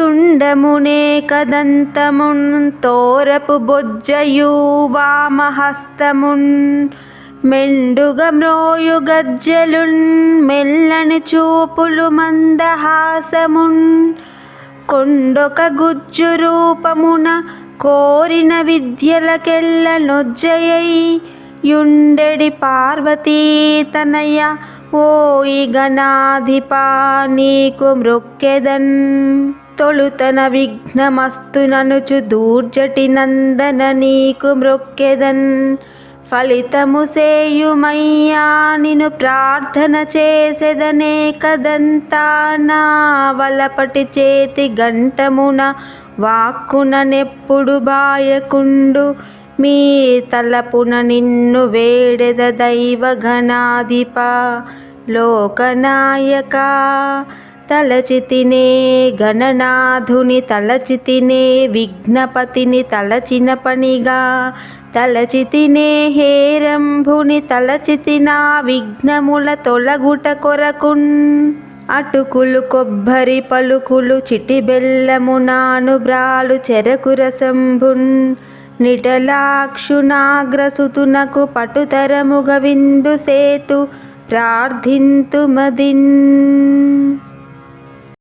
తుండమునే కదంతమున్ తోరపు బొజ్జయు వామహస్తమున్ మెండుగ మ్రోయు గజ్జలున్ మెల్లని చూపులు మందహాసమున్ కొండొక గుజ్జు రూపమున కోరిన విద్యలకెల్ల నొజ్జయై యుండెడి పార్వతీ తనయ ఓయి గణాధిపా నీకు మృక్కెదన్ తొలుతన విఘ్నమస్తు ననుచు దూర్జటి నందన నీకు మృక్కెదన్ ఫలితము సేయుమయ్యా నిను ప్రార్థన చేసెదనే కదంతా. నా వలపటి చేతి గంటమున వాక్కుననెప్పుడు బాయకుండు. మీ తలపున నిన్ను వేడెద దైవ గణాధిప లోకనాయక. తలచితినే గణనాథుని తలచితినే విఘ్నపతిని తలచిన పనిగా. తలచితినే హేరంభుని తలచితినా విఘ్నముల తొలగుట కొరకున్. అటుకులు కొబ్బరి పలుకులు చిటి బెల్లము నాను బ్రాలు చెరకు రసంభున్. నిటలాక్షునాగ్రసుతునకు పటుతరముగ విందు సేతు ప్రార్థింతుమదిన్.